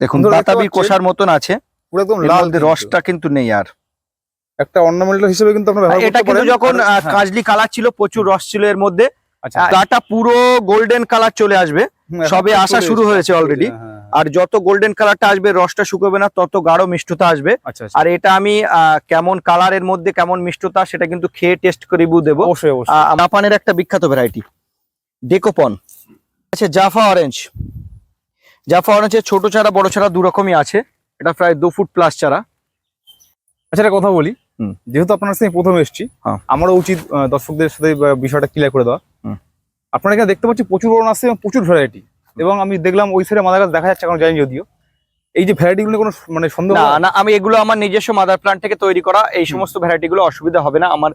দেখুন বন্ধুরা দেখতে বাতাবি পাচ্ছেন? কোষার মতন আছে পুরো একদম লাল রসটা কিন্তু নেই আর। একটা অর্নামেন্টাল হিসেবে কিন্তু আপনারা ব্যবহার এটা কিন্তু যখন হ্যাঁ, কাজলি কালার ছিল প্রচুর রস ছিল এর মধ্যে। আচ্ছা। গাটা পুরো গোল্ডেন কালার চলে আসবে। সবে আসা শুরু হয়েছে already। হ্যাঁ, হ্যাঁ, আর যত গোল্ডেন কালারটা আসবে রসটা শুকোবে না তত গাঢ় মিষ্টতা আসবে। আচ্ছা আচ্ছা। আর এটা আমি কেমন কালারের মধ্যে কেমন মিষ্টতা সেটা কিন্তু খেয়ে টেস্ট করে দেবো। জাপানের একটা বিখ্যাত ভ্যারাইটি ডেকোপন আচ্ছা জাফা অরেঞ্জ জাফা অরেঞ্জের ছোট চারা বড় চারা দু রকমই আছে। এটা প্রায় দু ফুট প্লাস চারা। আচ্ছা একটা কথা বলি। যেহেতু আপনার সাথে প্রথম এসেছি হ্যাঁ। আমারও উচিত দর্শকদের সাথে বিষয়টা ক্লিয়ার করে দেওয়া। আপনারা এখানে দেখতে পাচ্ছি প্রচুর বড় আছে এবং প্রচুর ভ্যারাইটি এবং আমি দেখলাম ওই সাইডে মাদার গাছ দেখা যাচ্ছে এখন জানি যদিও। এই যে ভ্যারাইটি গুলো কোনো মানে সন্দেহ না না আমি এগুলো আমার নিজস্ব মাদার প্লান্ট থেকে তৈরি করা এই সমস্ত ভ্যারাইটি গুলো অসুবিধা হবে না। আমার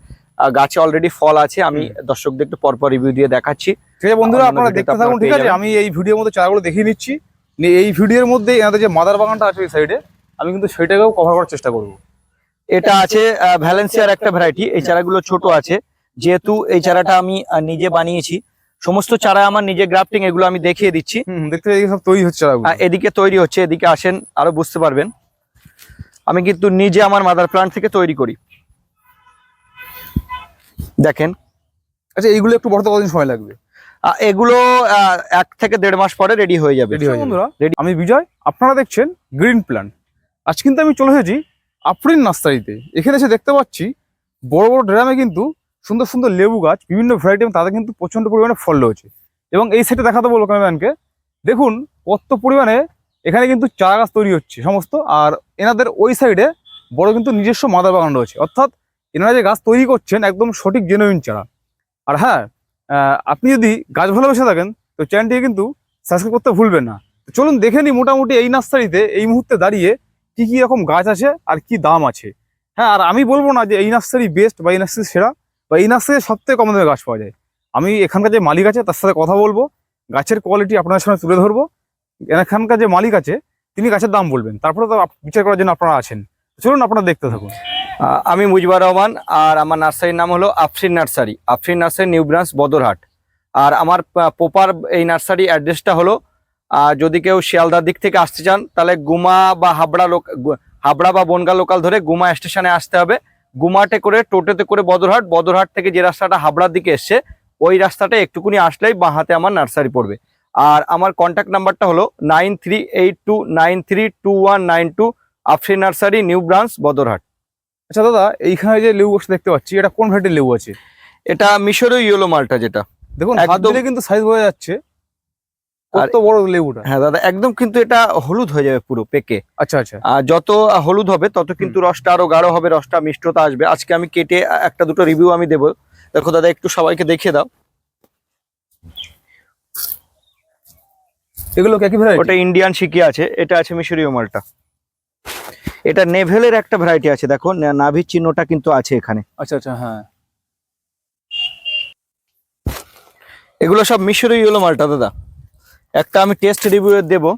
গাছে অলরেডি ফল আছে আমি দর্শকদের একটু পরপর রিভিউ দিয়ে দেখাচ্ছি। ঠিক আছে বন্ধুরা আপনারা দেখতে থাকুন ঠিক আছে? আমি এই ভিডিওর মধ্যে চারাগুলো দেখিয়ে নিচ্ছি। এই ভিডিওর মধ্যে এনাদের যে মাদার বাগানটা আছে ওই সাইডে আমি কিন্তু সেটাকেও কভার করার চেষ্টা করব। এটা আছে ভ্যালেন্সিয়ার একটা ভ্যারাইটি এই চারাগুলো ছোট আছে। যেহেতু এই চারাটা আমি নিজে বানিয়েছি সমস্ত চারা আমার নিজে গ্রাফটিং এগুলো আমি দেখিয়ে দিচ্ছি। দেখতে সব তৈরি হচ্ছে এদিকে তৈরি হচ্ছে এদিকে আসেন আরও বুঝতে পারবেন। আমি কিন্তু নিজে আমার মাদার প্লান্ট থেকে তৈরি করি। দেখেন। আচ্ছা এইগুলো একটু বড় কতদিন সময় লাগবে? এগুলো এক থেকে দেড় মাস পরে রেডি হয়ে যাবে। বন্ধুরা আমি বিজয় আপনারা দেখছেন গ্রিন প্ল্যান্ট আজ কিন্তু আমি চলে এসেছি আফরিন নার্সারিতে এখানে এসে দেখতে পাচ্ছি বড় বড় ড্রামে কিন্তু সুন্দর সুন্দর লেবু গাছ বিভিন্ন ভ্যারাইটি এবং তাদের কিন্তু প্রচণ্ড পরিমাণে ফল রয়েছে। এবং এই সেটে দেখাতে বলব ক্যামেরাম্যানকে দেখুন কত পরিমাণে এখানে কিন্তু চারা গাছ তৈরি হচ্ছে সমস্ত আর এনাদের ওই সাইডে বড় কিন্তু নিজস্ব মাদার বাগান রয়েছে। অর্থাৎ এনারা যে গাছ তৈরি করছেন একদম সঠিক জেনুইন চারা। আর হ্যাঁ আপনি যদি গাছ ভালোবেসে থাকেন, তো চ্যানেলটিকে কিন্তু সাবস্ক্রাইব করতে ভুলবেন না। চলুন দেখে নিই মোটামুটি এই নার্সারিতে, এই মুহূর্তে দাঁড়িয়ে কি কি রকম গাছ আছে আর কি দাম আছে। হ্যাঁ আর আমি বলব না যে এই নার্সারি বেস্ট বা এই নার্সারি সেরা বা এই নার্সারি সব থেকে কম দামে গাছ পাওয়া যায়। আমি এখানকার যে মালিক আছে, তার সাথে কথা বলব। গাছের কোয়ালিটি আপনাদের সামনে তুলে ধরবো। এখানকার যে মালিক আছে, তিনি গাছের দাম বলবেন। তারপরে তো বিচার করার জন্য আপনারা আছেন। চলুন আপনারা দেখতে থাকুন। আমি মুজিবুর রহমান, আর আমার নার্সারির নাম হলো Afrin nursery Afrin nursery new branch, Badarhat. আর আমার প্রপার এই নার্সারি অ্যাড্রেসটা হলো যদি কেউ শিয়ালদার দিক থেকে আসতে চান, তাহলে গুমা বা হাবড়া লোক হাবড়া বা বনগা লোকাল ধরে গুমা স্টেশনে আসতে হবে। গুমাটে করে, টোটোতে করে বদরহাট বদরহাট থেকে যে রাস্তাটা হাবড়ার দিকে এসছে, ওই রাস্তাটা একটুকুনি আসলেই বাঁ হাতে আমার নার্সারি পড়বে। আর আমার কন্ট্যাক্ট নাম্বারটা হলো nine three eight two nine three two one nine two, Afrin nursery, new branch, Badarhat. আচ্ছা দাদা এইখানে যে লেবু গাছটা দেখতে পাচ্ছি এটা কোন ভ্যারাইটির লেবু আছে? এটা মিশরীয় ইয়েলো মালটা যেটা। দেখুন হাত দিলে কিন্তু সাইজ বোঝা যাচ্ছে। কত বড় লেবুটা? হ্যাঁ দাদা একদম কিন্তু এটা হলুদ হয়ে যাবে পুরো পেকে। আচ্ছা আচ্ছা। আর যত হলুদ হবে তত কিন্তু রসটা আরও গাঢ় হবে রসটা মিষ্টতা আসবে। আজকে আমি কেটে একটা দুটো রিভিউ আমি দেবো। দেখো দাদা একটু সবাইকে দেখিয়ে দাও। এগুলো কি ভ্যারাইটি ওটা ইন্ডিয়ান শিকি আছে এটা আছে মিশরীয় মালটা। এটা নেভেলের একটা ভ্যারাইটি আছে দেখো নাভির চিহ্নটা কিন্তু আছে এখানে। আচ্ছা আচ্ছা হ্যাঁ। এগুলো সব মিশরীয় ইয়েলো মালটা দাদা। একটা আমি টেস্ট রিভিউ দেবো।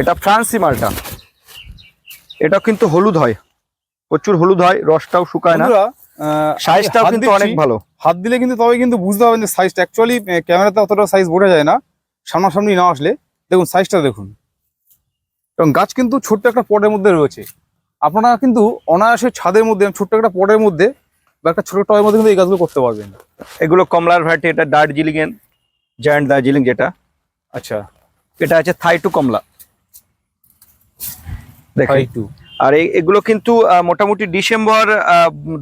এটা ফ্রান্সি মালটা। এটা কিন্তু হলুদ হয়। প্রচুর হলুদ হয় রসটাও শুকায় না। সাইজটাও কিন্তু অনেক ভালো। হাত দিলে কিন্তু তবে কিন্তু বুঝতে পারবেন যে সাইজটা অ্যাকচুয়ালি ক্যামেরাতে অতটা সাইজ বোঝা যায় না। সামনাসামনি না আসলে দেখুন সাইজটা দেখুন। এবং গাছ কিন্তু ছোট্ট একটা পটের মধ্যে রয়েছে। আপনারা কিন্তু অনায়াসে ছাদের মধ্যে ছোট্ট একটা পটের মধ্যে বা একটা ছোট টয়ের মধ্যে কিন্তু এই গাছগুলো করতে পারবেন। এগুলো কমলার ভ্যারাইটি এটা দার্জিলিং এর জায়ান্ট দার্জিলিং যেটা। আচ্ছা। এটা আছে থাই টু কমলা। দেখেন। একটু আর এগুলো কিন্তু মোটামুটি ডিসেম্বর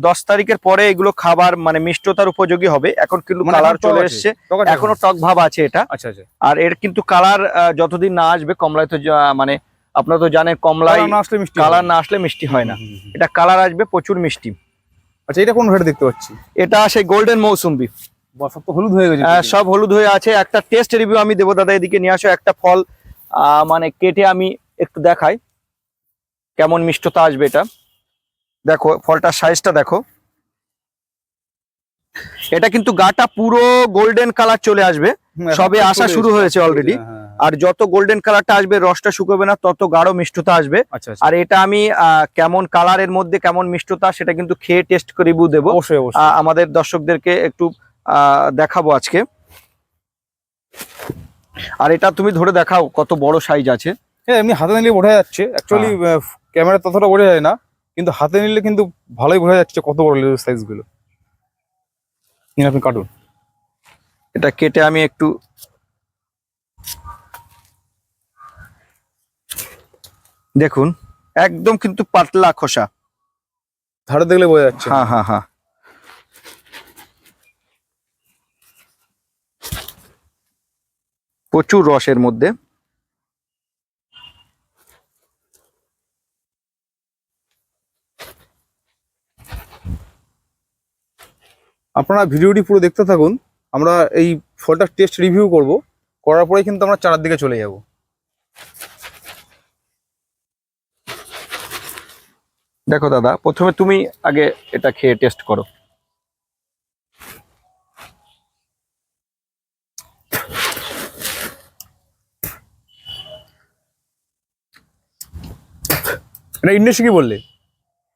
দশ তারিখের পরে এগুলো খাবার মানে মিষ্টতার উপযোগী হবে। এখন কিন্তু মানে কালার চলে এসছে। এখনও টক ভাব আছে এটা। আচ্ছা আচ্ছা। আর এর কিন্তু কালার যতদিন না আসবে কমলায় তো মানে আপনারা তো জানেন কমলায় কালার না আসলে মিষ্টি কালার না। আসলে মিষ্টি হয় না। এটা কালার আসবে প্রচুর মিষ্টি। আচ্ছা এটা কোন ভ্যারাইটি দেখতে পাচ্ছি? এটা সেই গোল্ডেন মৌসুম্বি সব তো হলুদ হয়ে গেছে আহ, সব হলুদ হয়ে আছে। একটা টেস্ট রিভিউ আমি দেবো দাদা এদিকে নিয়ে আসো। একটা ফল আহ, মানে কেটে আমি একটু দেখাই। কেমন মিষ্টতা আসবে এটা? দেখো ফলটার সাইজটা দেখো। এটা কিন্তু গাটা পুরো গোল্ডেন কালার চলে আসবে। সবে আসা শুরু হয়েছে already। হ্যাঁ, হ্যাঁ, আর যত গোল্ডেন কালারটা আসবে রসটা শুকোবে না তত গাঢ় মিষ্টতা আসবে। আচ্ছা আচ্ছা। আর এটা আমি কেমন কালারের মধ্যে কেমন মিষ্টতা সেটা কিন্তু খেয়ে টেস্ট করে রিভিউ দেবো। আমাদের দর্শকদেরকে একটু আহ, দেখাবো আজকে। আর এটা তুমি ধরে দেখাও কত বড় সাইজ আছে। হ্যাঁ এমনি হাতে নিলে বোঝা যাচ্ছে। অ্যাকচুয়ালি ক্যামেরা ততটা বোঝা যায় না কিন্তু হাতে নিলে কিন্তু ভালোই বোঝা যাচ্ছে কত বড় লেবু সাইজগুলো। নিন আপনি কাটুন। এটা কেটে আমি একটু দেখুন একদম কিন্তু পাতলা খোসা। ধারে দেখলে বোঝা যাচ্ছে। হ্যাঁ হ্যাঁ হ্যাঁ। প্রচুর রসের মধ্যে। আপনারা ভিডিওটি পুরো দেখতে থাকুন। আমরা এই ফলটার টেস্ট রিভিউ করব। করার পরে কিন্তু আমরা চারার দিকে চলে যাব। দেখো দাদা প্রথমে তুমি আগে এটা খেয়ে টেস্ট করো। এটা ইন্ডাস্ট্রি কি বললে?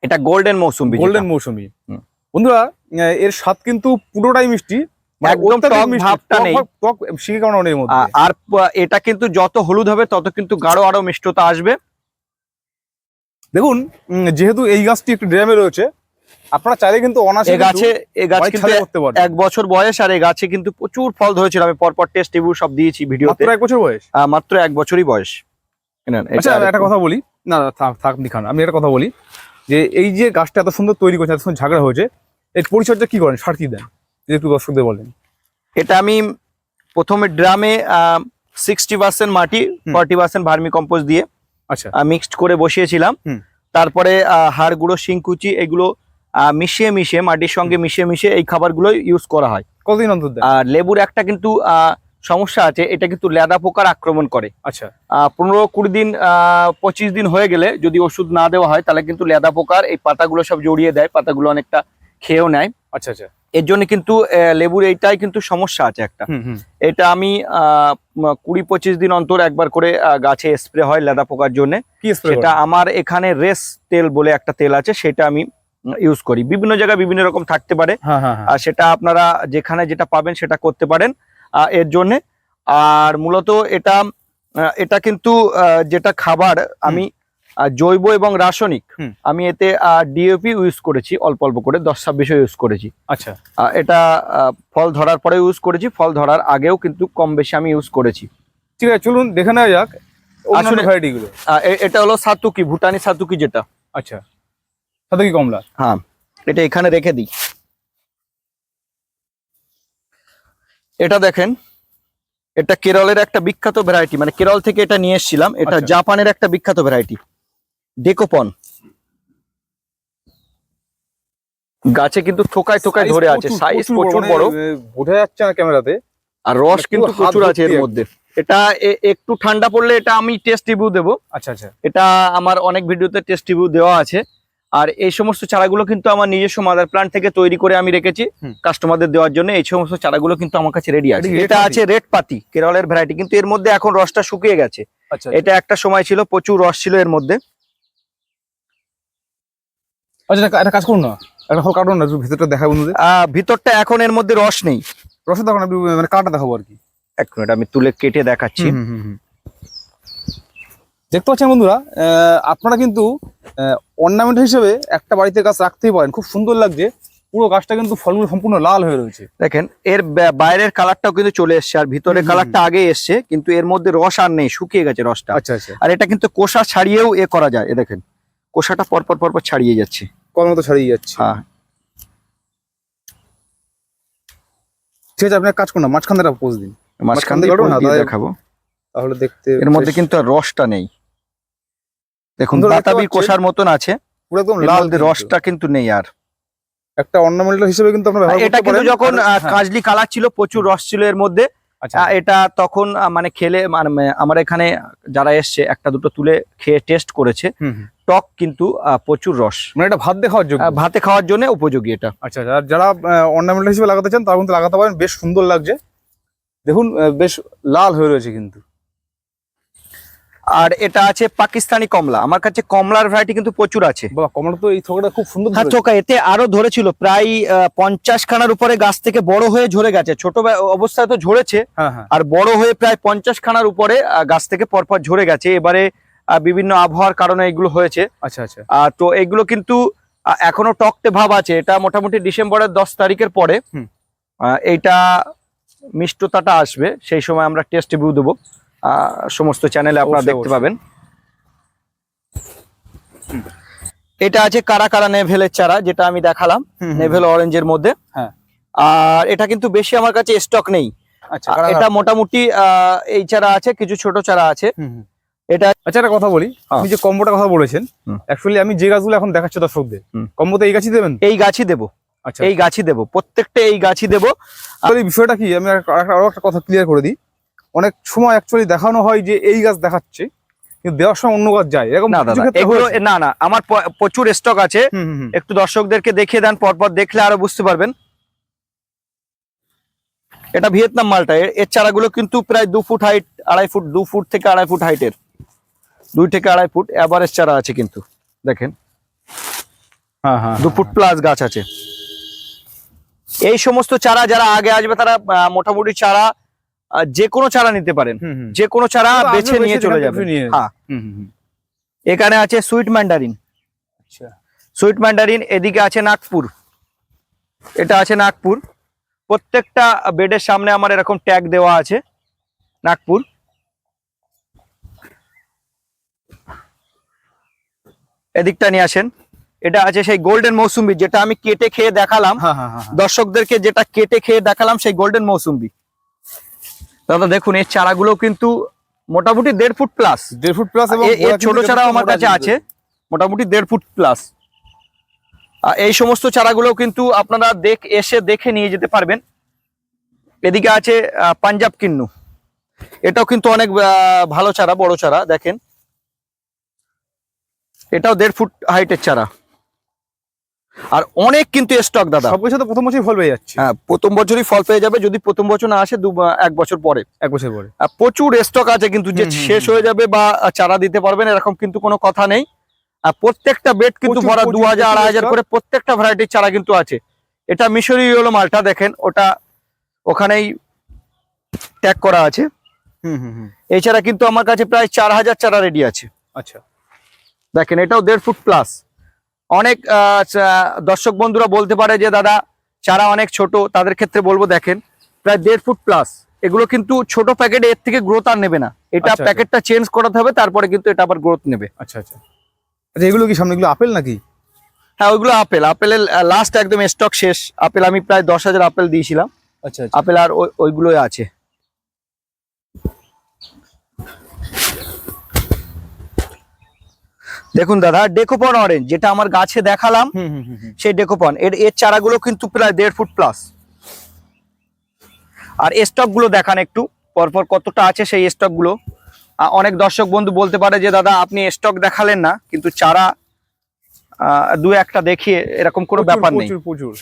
এটা গোল্ডেন মৌসুমি গোল্ডেন মৌসুমি। বন্ধুরা এর স্বাদ কিন্তু পুরোটাই মিষ্টি। মানে একদম টক ভাবটা নেই। টক শিখে মধ্যে? আর এটা কিন্তু যত হলুদ হবে তত কিন্তু গাঢ় আরও মিষ্টতা আসবে। দেখুন যেহেতু এই গাছটি একটু ড্রামে রয়েছে আপনারা চাইলে কিন্তু অনাসে গাছে এ গাছ কিন্তু করতে পারেন এক বছর বয়স আর এই গাছে কিন্তু প্রচুর ফল ধরেছিল। আমি পরপর টেস্ট রিভিউ সব দিয়েছি ভিডিওতে। মাত্র এক বছর বয়স? মাত্র এক বছরই বয়স। আচ্ছা একটা কথা বলি। না না, থাক থাক খান আমি একটা কথা বলি। যে এই যে গাছটা এত সুন্দর তৈরি করছে এত সুন্দর ঝাগড়া হয়েছে এর পরিচর্যা কি করেন? সার কি দেন? একটু দর্শকদের বলেন। এটা আমি প্রথমে ড্রামে সিক্সটি পার্সেন্ট মাটি। ফর্টি পার্সেন্ট ভার্মি কম্পোস্ট দিয়ে আচ্ছা। মিক্সড করে বসিয়েছিলাম। তারপরে হাড় গুঁড়ো শিংকুচি এগুলো মিশিয়ে মিশিয়ে মাটির সঙ্গে মিশিয়ে মিশিয়ে এই খাবারগুলো ইউজ করা হয়। কতদিন অন্তর আর লেবুর একটা কিন্তু সমস্যা আছে এটা কিন্তু লেদা পোকার আক্রমণ করে। আচ্ছা। পনেরো কুড়ি দিন আহ, পঁচিশ দিন হয়ে গেলে যদি ওষুধ না দেওয়া হয় তাহলে কিন্তু লেদা পোকার এই পাতাগুলো সব জড়িয়ে দেয় পাতাগুলো অনেকটা খেয়েও নেয়। আচ্ছা আচ্ছা। এর জন্য কিন্তু লেবুর এইটাই কিন্তু সমস্যা আছে একটা। এটা আমি আহ, কুড়ি পঁচিশ দিন অন্তর একবার করে গাছে স্প্রে হয় লেদা পোকার জন্য। সেটা আমার এখানে রেস তেল বলে একটা তেল আছে সেটা আমি ইউজ করি। বিভিন্ন জায়গায় বিভিন্ন রকম থাকতে পারে। হ্যাঁ হ্যাঁ হ্যাঁ। আর সেটা আপনারা যেখানে যেটা পাবেন সেটা করতে পারেন এর জন্য। আর মূলত এটা এটা কিন্তু যেটা খাবার আমি জৈব এবং রাসায়নিক। আমি এতে ডিএপি ইউজ করেছি অল্প অল্প করে দশ ছাব্বিশও ইউজ করেছি। আচ্ছা। এটা ফল ধরার পরে ইউজ করেছি ফল ধরার আগেও কিন্তু কম বেশি আমি ইউজ করেছি। ঠিক আছে চলুন দেখে নেওয়া যাক অন্যান্য আসলে- ভ্যারাইটি গুলো আহ, এ- এটা হলো সাতুকি ভুটানি সাতুকি যেটা। আচ্ছা। সাথে কি কমলা। হ্যাঁ এটা এখানে রেখে দিই। এটা দেখেন এটা কেরলের একটা বিখ্যাত ভ্যারাইটি মানে কেরল থেকে এটা নিয়ে এসেছিলাম এটা আচ্ছা। জাপানের একটা বিখ্যাত ভ্যারাইটি ডেকোপন। গাছে কিন্তু থোকায় থোকায় ধরে আছে সাইজ প্রচুর মানে, বড়। বোঝা যাচ্ছে না ক্যামেরাতে। আর রস মানে কিন্তু প্রচুর আছে এর মধ্যে। এটা একটু ঠান্ডা পড়লে এটা আমি টেস্ট রিভিউ দেবো। আচ্ছা আচ্ছা। এটা আমার অনেক ভিডিওতে টেস্ট রিভিউ দেওয়া আছে। আর এই সমস্ত চারাগুলো কিন্তু আমার নিজস্ব মাদার প্লান্ট থেকে তৈরি করে আমি রেখেছি। কাস্টমারদের দেওয়ার জন্য। এই সমস্ত চারাগুলো কিন্তু আমার কাছে রেডি আছে। এটা? আছে রেড পাতি কেরলের ভ্যারাইটি কিন্তু এর মধ্যে এখন রসটা শুকিয়ে গেছে। আচ্ছা এটা একটা সময় ছিল প্রচুর রস ছিল এর মধ্যে। আচ্ছা একটা- কাজ করুন না। একটা ফল কাটুন না ভিতরটা দেখা আহ, ভিতরটা এখন এর মধ্যে রস নেই। রসে দেখুন আপনি মানে কাটা দেখাবো আর কি। এক মিনিট আমি তুলে কেটে দেখাচ্ছি। দেখতে পাচ্ছেন বন্ধুরা আপনারা কিন্তু অর্নামেন্ট হিসেবে একটা বাড়িতে গাছ রাখতেই পারেন। খুব সুন্দর লাগছে। পুরো গাছটা কিন্তু ফলগুলো সম্পূর্ণ লাল হয়ে রয়েছে। দেখেন এর বাইরের কালারটাও কিন্তু চলে এসছে। আর ভিতরের কালারটা আগে এসছে কিন্তু এর মধ্যে রস আর নেই শুকিয়ে গেছে রসটা। আচ্ছা আচ্ছা। আর এটা কিন্তু কোষা ছাড়িয়েও এ করা যায় এ দেখেন। কোষাটা পরপর পরপর ছাড়িয়ে যাচ্ছে। কল মতো ছাড়িয়ে যাচ্ছে। হ্যাঁ। ঠিক আছে আপনি কাজ করুন না মাঝখান থেকে পোজ দিন। মাঝখান দিয়ে না, দেখাবো। তাহলে দেখতে এর মধ্যে কিন্তু আর রসটা নেই। দেখুন পাচ্ছেন, কোষার মতন আছে। পুরো একদম লাল। রসটা কিন্তু নেই আর। একটা অর্নামেন্টাল হিসেবে কিন্তু আপনারা ব্যবহার এটা কিন্তু। যখন হ্যাঁ, কাজলি কালার ছিল প্রচুর রস ছিল এর মধ্যে। এটা তখন মানে খেলে মানে আমার এখানে যারা এসছে একটা দুটো তুলে খেয়ে টেস্ট করেছে। টক কিন্তু প্রচুর রস। মানে এটা ভাত খাওয়ার জন্য? ভাতে খাওয়ার জন্য উপযোগী এটা। আচ্ছা আর যারা অর্নামেন্টাল হিসেবে লাগাতে চান তারা কিন্তু লাগাতে পারেন। বেশ সুন্দর লাগছে। দেখুন বেশ লাল হয়ে রয়েছে কিন্তু। আর এটা আছে পাকিস্তানি কমলা। আমার কাছে কমলার ভ্যারাইটি কিন্তু প্রচুর আছে। কমলা তো এই থোকাটা খুব সুন্দর হ্যাঁ। থোকা এতে আরও ধরেছিল। প্রায় পঞ্চাশ খানার উপরে গাছ থেকে বড় হয়ে ঝরে গেছে। ছোট অবস্থায় তো ঝরেছে হ্যাঁ হ্যাঁ। আর বড় হয়ে প্রায় পঞ্চাশ খানার উপরে গাছ থেকে পরপর ঝরে গেছে। এবারে বিভিন্ন আবহাওয়ার কারণে এগুলো হয়েছে। আচ্ছা আচ্ছা। তো এগুলো কিন্তু এখনও টকটে ভাব আছে। এটা মোটামুটি ডিসেম্বরের দশ তারিখের পরে। এইটা মিষ্টতাটা আসবে। সেই সময় আমরা টেস্ট রিভিউ দেবো। সমস্ত চ্যানেলে আপনারা দেখতে পাবেন। এটা আছে কারা কারা নেভেলের চারা যেটা আমি দেখালাম। নেভেল অরেঞ্জের মধ্যে। হ্যাঁ। আর এটা কিন্তু বেশি আমার কাছে স্টক নেই। আচ্ছা এটা মোটামুটি এই চারা আছে কিছু ছোট চারা আছে। এটা আচ্ছা একটা কথা বলি। হ্যাঁ। আপনি যে কম্বোটার কথা বলেছেন অ্যাকচুয়ালি আমি যে গাছগুলো এখন দেখাচ্ছি দর্শকদের। কম্বোতে এই গাছই দেবেন? এই গাছই দেবো। আচ্ছা। এই গাছই দেবো। প্রত্যেকটা এই গাছই দেবো। আসলে এই বিষয়টা কি? আমি আর- আর- আরও একটা কথা ক্লিয়ার করে দিই। অনেক সময় অ্যাকচুয়ালি দেখানো হয় যে এই গাছ দেখাচ্ছে কিন্তু দেওয়ার সময় অন্য গাছ যায়। এরকম না না আমার প্রচুর স্টক আছে। একটু দর্শকদেরকে দেখিয়ে দেন পরপর দেখলে আরও বুঝতে পারবেন। এটা ভিয়েতনাম মালটা এর- চারাগুলো কিন্তু প্রায় দু ফুট হাইট আড়াই ফুট দু ফুট থেকে আড়াই ফুট হাইটের দুই থেকে আড়াই ফুট অ্যাভারেজ চারা আছে কিন্তু দেখেন। হ্যাঁ হ্যাঁ দু ফুট প্লাস গাছ আছে। এই সমস্ত চারা যারা আগে আসবে তারা মোটামুটি চারা যে কোনো চারা নিতে পারেন। যে কোনো চারা বেছে নিয়ে চলে যেখান যাবে থেকে নিয়ে নেবে। হ্যাঁ। এখানে আছে সুইট ম্যান্ডারিন। আচ্ছা। সুইট ম্যান্ডারিন এদিকে আছে নাগপুর। এটা আছে নাগপুর। প্রত্যেকটা বেডের সামনে আমার এরকম ট্যাগ দেওয়া আছে নাগপুর। এদিকটা নিয়ে আসেন। এটা আছে সেই গোল্ডেন মৌসুম্বি যেটা আমি কেটে খেয়ে দেখালাম। হ্যাঁ হ্যাঁ হ্যাঁ। দর্শকদেরকে যেটা কেটে খেয়ে দেখালাম সেই গোল্ডেন মৌসুম্বি। দাদা দেখুন এর চারাগুলো কিন্তু মোটামুটি দেড় ফুট প্লাস দেড় ফুট প্লাস এবং এর ছোট চারাও আমার কাছে আছে মোটামুটি দেড় ফুট প্লাস এই সমস্ত চারাগুলো কিন্তু আপনারা দেখ এসে দেখে নিয়ে যেতে পারবেন। এদিকে আছে পাঞ্জাব কিন্নু। এটাও কিন্তু অনেক ভালো চারা বড় চারা দেখেন। এটাও দেড় ফুট হাইটের চারা। আর অনেক কিন্তু স্টক দাদা। সব কিছু তো প্রথম বছরই ফল পেয়ে যাচ্ছে। হ্যাঁ প্রথম বছরই ফল পেয়ে যাবে। যদি প্রথম বছর না আসে দু এক বছর পরে। এক বছর পরে। প্রচুর স্টক আছে কিন্তু যে শেষ হয়ে যাবে বা চারা দিতে পারবেন এরকম কিন্তু কোনো কথা নেই। আর প্রত্যেকটা বেড কিন্তু ভরা দু হাজার আড়াই হাজার করে প্রত্যেকটা ভ্যারাইটির চারা কিন্তু আছে। এটা মিশরি হলো মালটা দেখেন ওটা ওখানেই ট্যাগ করা আছে। হুম হুম হুম। এছাড়া কিন্তু আমার কাছে প্রায় চার হাজার চারা রেডি আছে। আচ্ছা। দেখেন এটাও দেড় ফুট প্লাস অনেক আহ, দর্শক বন্ধুরা বলতে পারে যে দাদা চারা অনেক ছোট তাদের ক্ষেত্রে বলব দেখেন প্রায় দেড় ফুট প্লাস এগুলো কিন্তু ছোট প্যাকেট এর থেকে গ্রোথ আর নেবে না। এটা আচ্ছা, আচ্ছা। প্যাকেটটা চেঞ্জ করাতে হবে তারপরে কিন্তু এটা আবার গ্রোথ নেবে। আচ্ছা আচ্ছা। আচ্ছা এগুলো কি সামনে এগুলো আপেল নাকি? হ্যাঁ ওইগুলো আপেল। আপেলের লাস্ট একদম স্টক শেষ। আপেল আমি প্রায় দশ হাজার আপেল দিয়েছিলাম। আচ্ছা। আপেল আর ওই- ওইগুলোই আছে। দেখুন দাদা ডেকোপন অরেঞ্জ যেটা আমার গাছে দেখালাম। সেই ডেকোপন এর এর চারাগুলো কিন্তু প্রায় দেড় ফুট প্লাস আর স্টকগুলো দেখান একটু পরপর কতটা আছে সেই স্টকগুলো। আহ, অনেক দর্শক বন্ধু বলতে পারে যে দাদা আপনি স্টক দেখালেন না কিন্তু চারা আহ, দু একটা দেখিয়ে এরকম কোনো ব্যাপার নেই। প্রচুর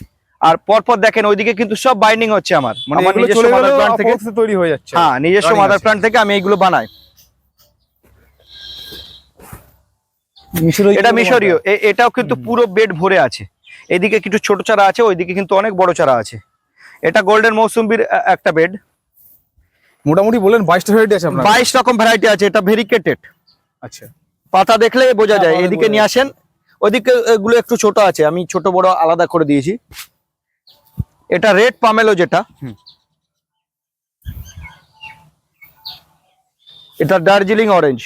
আর পরপর দেখেন ওইদিকে কিন্তু সব বাইন্ডিং হচ্ছে আমার। মানে আমার নিজস্ব মাদার প্ল্যান্ট থেকে তৈরি হয়ে যাচ্ছে। হ্যাঁ নিজস্ব মাদার। প্ল্যান্ট থেকে আমি এইগুলো বানাই। এটা মিশরীয়। এটাও কিন্তু পুরো বেড ভরে আছে। এদিকে কিছু ছোট চারা আছে ওইদিকে কিন্তু অনেক বড় চারা আছে। এটা গোল্ডেন মৌসুম্বির একটা বেড। মোটামুটি বলেন বাইশটা ভ্যারাইটি আছে বাইশ রকম ভ্যারাইটি আছে এটা ভেরিকেটেড। আচ্ছা। পাতা দেখলে বোঝা হ্যাঁ, যায় এদিকে নিয়ে আসেন। ওইদিকে এগুলো একটু ছোট আছে আমি ছোট বড় আলাদা করে দিয়েছি। এটা রেড পামেলো যেটা। এটা দার্জিলিং অরেঞ্জ।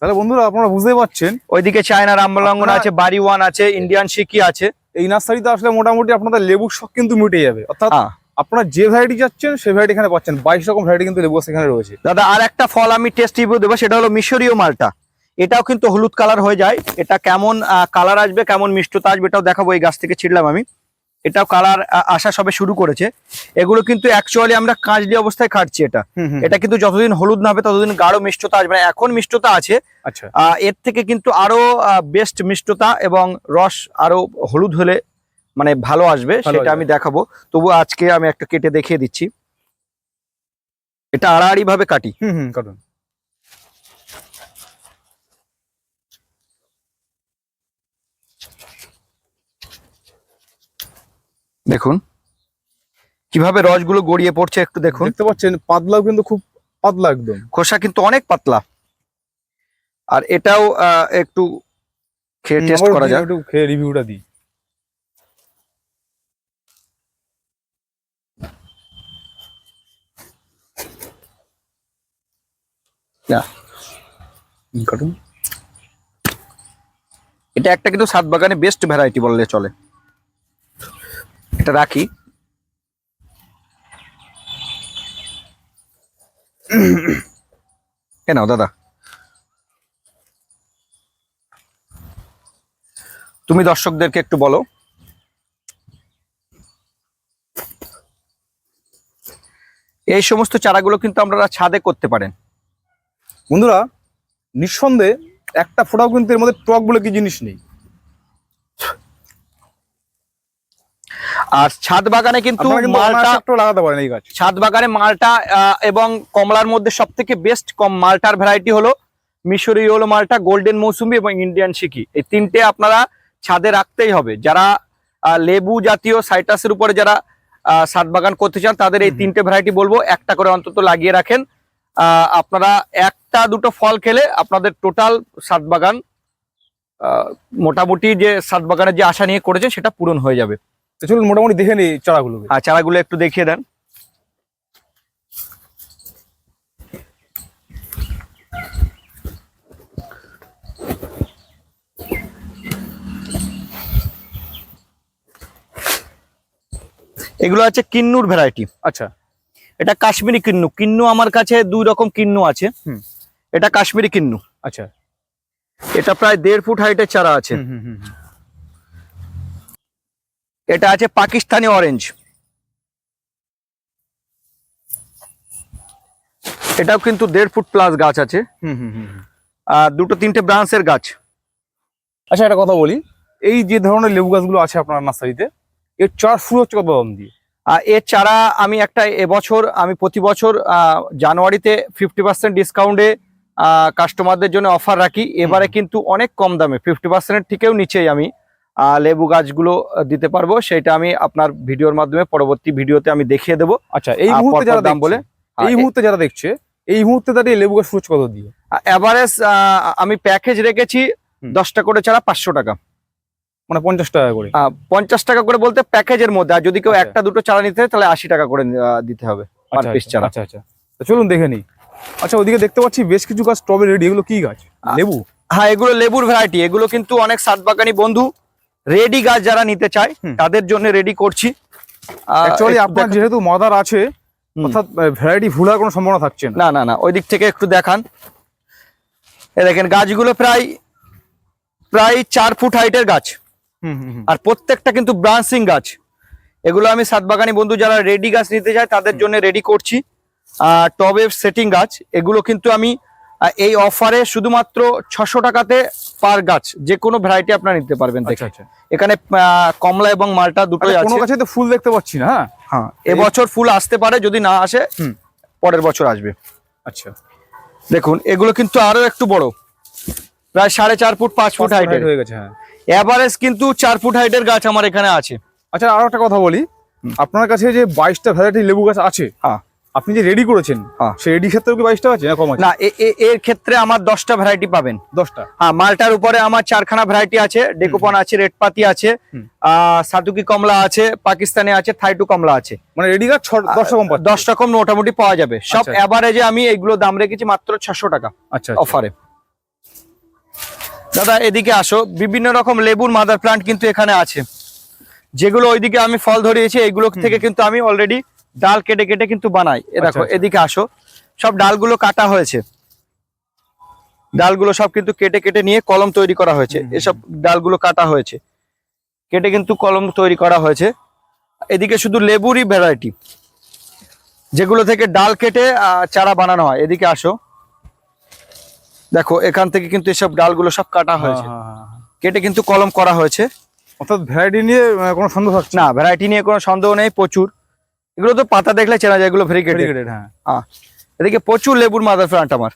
তাহলে বন্ধুরা আপনারা বুঝতেই পারছেন। ওইদিকে চায়না রামবলঙ্গন আপনারা- আছে বাড়ি ওয়ান আছে ইন্ডিয়ান সিকি আছে। এই নার্সারিতে আসলে মোটামুটি আপনাদের লেবুর শখ কিন্তু মিটে যাবে। অর্থাৎ হ্যাঁ। আপনারা যে ভ্যারাইটি যাচ্ছেন সেই ভ্যারাইটি এখানে পাচ্ছেন। বাইশ রকম ভ্যারাইটি কিন্তু লেবু এখানে রয়েছে। দাদা আর একটা ফল আমি টেস্ট রিভিউ দেবো সেটা হলো মিশরীয় মালটা। এটাও কিন্তু হলুদ কালার হয়ে যায়। এটা কেমন কালার আসবে কেমন মিষ্টতা আসবে এটাও দেখাবো এই গাছ থেকে ছিড়লাম আমি। এটাও কালার আসা সবে শুরু করেছে। এগুলো কিন্তু অ্যাকচুয়ালি আমরা কাঁচলি অবস্থায় খাচ্ছি এটা। এটা কিন্তু যতদিন হলুদ না হবে ততদিন গাঢ় মিষ্টতা আসবে এখন মিষ্টতা আছে। আচ্ছা। আহ, এর থেকে কিন্তু আরও বেস্ট মিষ্টতা এবং রস আরও হলুদ হলে মানে ভালো আসবে সেটা আমি দেখাবো। তবু আজকে আমি একটা কেটে দেখিয়ে দিচ্ছি। এটা আড়াআড়ি ভাবে কাটি। হুম হুম কাটুন। দেখুন। কীভাবে রসগুলো গড়িয়ে পড়ছে একটু দেখুন। দেখতে পাচ্ছেন পাতলাও কিন্তু খুব পাতলা একদম। খোসা কিন্তু অনেক পাতলা। আর এটাও একটু খেয়ে টেস্ট করা যাক। একটু খেয়ে রিভিউটা দিই। এটা একটা কিন্তু সাত বাগানে বেস্ট ভ্যারাইটি বললে চলে। এটা রাখি। এ নাও, দাদা। তুমি দর্শকদেরকে একটু বলো। এই সমস্ত চারাগুলো কিন্তু আপনারা ছাদে করতে পারেন। বন্ধুরা, নিঃসন্দেহে একটা ফোটাও কিন্তু এর মধ্যে টক বলে কি জিনিস নেই। আর ছাদ বাগানে কিন্তু মালটা লাগাতে পারেন এই গাছ। ছাদ বাগানে মালটা এবং কমলার মধ্যে সব থেকে বেস্ট কম মালটার ভ্যারাইটি হলো মিশরি হলো মালটা গোল্ডেন মৌসুমি এবং ইন্ডিয়ান শিকি এই তিনটে আপনারা ছাদে রাখতেই হবে। যারা লেবু জাতীয় সাইটাসের উপরে যারা ছাদ বাগান করতে চান তাদের এই। তিনটে ভ্যারাইটি বলব। একটা করে অন্তত লাগিয়ে রাখেন। আপনারা একটা দুটো ফল খেলে আপনাদের টোটাল ছাদ বাগান মোটামুটি যে ছাদ বাগানের যে আশা নিয়ে করেছেন সেটা পূরণ হয়ে যাবে। চলুন মোটামুটি দেখে নিই চারাগুলোকে। আর চারাগুলো একটু দেখিয়ে দেন। এগুলো আছে কিন্নুর ভ্যারাইটি আচ্ছা। এটা কাশ্মীরি কিন্নু। কিন্নু আমার কাছে দুই রকম কিন্নু আছে। হুম। এটা কাশ্মীরি কিন্নু। আচ্ছা। এটা প্রায় দেড় ফুট হাইটের চারা আছে। হুম, হুম, হুম, হুম। এটা আছে পাকিস্তানি অরেঞ্জ এটাও কিন্তু দেড় ফুট প্লাস গাছ আছে। আর দুটো তিনটে ব্রাঞ্চের গাছ। আচ্ছা একটা কথা বলি। এই যে ধরনের লেবু গাছগুলো আছে আপনার নার্সারিতে এর চার শুরু হচ্ছে কত দাম দিয়ে? আর এর চারা আমি একটা এবছর আমি প্রতি বছর জানুয়ারিতে ফিফটি পার্সেন্ট ডিসকাউন্টে কাস্টমারদের জন্য অফার রাখি। এবারে কিন্তু অনেক কম দামে ফিফটি পার্সেন্টের থেকেও নিচেই আমি। লেবু গাছগুলো দিতে পারব। সেটা আমি আপনার ভিডিওর মাধ্যমে পরবর্তী ভিডিওতে আমি দেখিয়ে দেবো। আচ্ছা এই মুহূর্তে যারা দাম বলে। এই মুহূর্তে যারা দেখছে এই মুহূর্তে দাঁড়িয়ে লেবু গাছ হচ্ছে কত দিয়ে? এভারেজ আমি প্যাকেজ রেখেছি দশটা করে ছাড়া পাঁচশো টাকা। মানে পঞ্চাশ টাকা করে। পঞ্চাশ টাকা করে বলতে প্যাকেজের মধ্যে আর যদি কেউ আচ্ছা। একটা দুটো চারা নিতে হয় তাহলে আশি টাকা করে দিতে হবে আচ্ছা আচ্ছা, চারা। আচ্ছা আচ্ছা চলুন দেখে নিই। আচ্ছা ওদিকে দেখতে পাচ্ছি বেশ কিছু গাছ স্ট্রবেরি এগুলো কি গাছ? লেবু? হ্যাঁ এগুলো লেবুর ভ্যারাইটি এগুলো কিন্তু অনেক সাত বাগানি বন্ধু রেডি গাছ যারা নিতে চায় তাদের জন্য রেডি করছি। অ্যাকচুয়ালি আপনার যেহেতু মাদার আছে। অর্থাৎ ভ্যারাইটি ভুলার কোনো সম্ভাবনা থাকছে না। না না ওই দিক থেকে একটু দেখান। এ দেখেন গাছগুলো প্রায় প্রায় চার ফুট হাইটের গাছ। আর প্রত্যেকটা কিন্তু ব্রাঞ্চিং গাছ। এগুলো আমি সাতবাগানি বন্ধু যারা রেডি গাছ নিতে চায় তাদের জন্য রেডি করছি। আর টবে সেটিং গাছ এগুলো কিন্তু আমি এই অফারে শুধুমাত্র ছশো টাকাতে পার গাছ যে কোনো ভ্যারাইটি আপনারা নিতে পারবেন আচ্ছা আচ্ছা। এখানে কমলা এবং মালটা দুটোই আচ্ছা, কোনো গাছে তো ফুল দেখতে পাচ্ছি না হ্যাঁ? হ্যাঁ এবছর ফুল আসতে পারে যদি না আসে পরের বছর আসবে। আচ্ছা। দেখুন এগুলো কিন্তু আরও একটু বড়। প্রায় সাড়ে চার ফুট পাঁচ ফুট হাইটের হয়ে গেছে হ্যাঁ। এভারেজ কিন্তু চার ফুট হাইটের গাছ আমার এখানে আছে। আচ্ছা আরও একটা কথা বলি। আপনার কাছে যে বাইশটা ভ্যারাইটি লেবু গাছ আছে হ্যাঁ। আপনি যে রেডি করেছেন হ্যাঁ। সেই রেডি ক্ষেত্রেও কি বাইশটা আছে না কম আছে? না এর ক্ষেত্রে আমার দশটা ভ্যারাইটি পাবেন। দশটা? হ্যাঁ মালটার উপরে আমার চারখানা ভ্যারাইটি আছে ডেকোপন আছে রেডপাতি আছে। সাতুকি কমলা আছে পাকিস্তানে আছে থাইটু কমলা আছে। মানে রেডি গাছ দশ রকম দশ রকম মোটামুটি পাওয়া যাবে। সব আচ্ছা। অ্যাভারেজে আমি এইগুলো দাম রেখেছি মাত্র ছশো টাকা আচ্ছা আচ্ছা। অফারে দাদা এদিকে আসো। বিভিন্ন রকম লেবুর মাদার প্লান্ট কিন্তু এখানে আছে। যেগুলো ওইদিকে আমি ফল ধরিয়েছি এইগুলো থেকে কিন্তু আমি অলরেডি ডাল কেটে কেটে কিন্তু বানাই। এ দেখো আচ্ছা। এদিকে আসো। সব ডালগুলো কাটা হয়েছে। ডালগুলো সব কিন্তু কেটে কেটে নিয়ে কলম তৈরি করা হয়েছে। এসব ডালগুলো কাটা হয়েছে। কেটে কিন্তু কলম তৈরি করা হয়েছে। এদিকে শুধু লেবুরই ভ্যারাইটি যেগুলো থেকে ডাল কেটে চারা বানানো হয়। এদিকে আসো। দেখো এখান থেকে কিন্তু এসব ডালগুলো সব কাটা হয়েছে। হ্যাঁ, হ্যাঁ, হ্যাঁ। কেটে কিন্তু কলম করা হয়েছে। অর্থাৎ ভ্যারাইটি নিয়ে কোনো সন্দেহ না? ভ্যারাইটি নিয়ে কোনো সন্দেহ নেই প্রচুর। এগুলো তো পাতা দেখলে চেনা যায় এগুলো ভেরিকেটেড হ্যাঁ। এদিকে প্রচুর লেবুর মাদার প্লান্ট আমার।